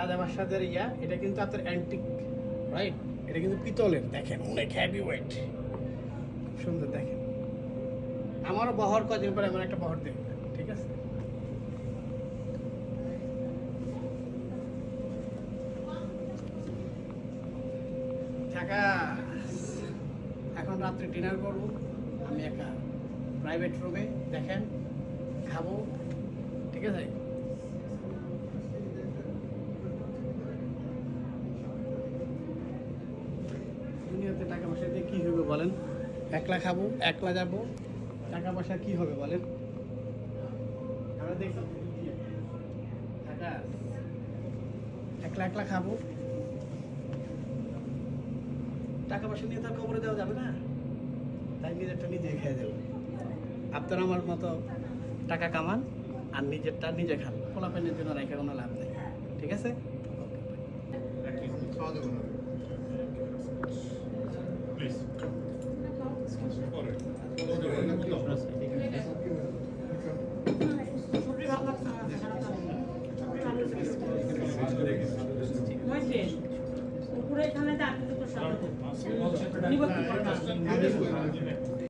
রাজা বাদশাদের ইয়া, এটা কিন্তু আপনার অ্যান্টিক রাইট এটা কিন্তু পিতলের, দেখেন, অনেক হ্যাভি ওয়েট সুন্দর, দেখেন। আমারও বহর কদিন পরে এমন একটা বহর দেখবেন ঠিক আছে? ঢাকা এখন রাত্রে ডিনার করব। আমি একা প্রাইভেট রুমে দেখেন, খাব, ঠিক আছে? দুনিয়াতে টাকা পয়সা দিয়ে কী হবে বলেন? একলা খাব। একলা যাব। টাকা পয়সা কী হবে বলেন? আমরা দেখি টাকা একলা একলা খাব। টাকা পয়সা নিয়ে তার কবরে দেওয়া যাবে না। তাই নিজেরটা নিজে খেয়ে দেবো আপনারা আমার মতো টাকা কামান আর নিজেরটা নিজে খান। পোলাপেনের জন্য রেখে কোনো লাভ নেই। ঠিক আছে? প্লিজ পরে?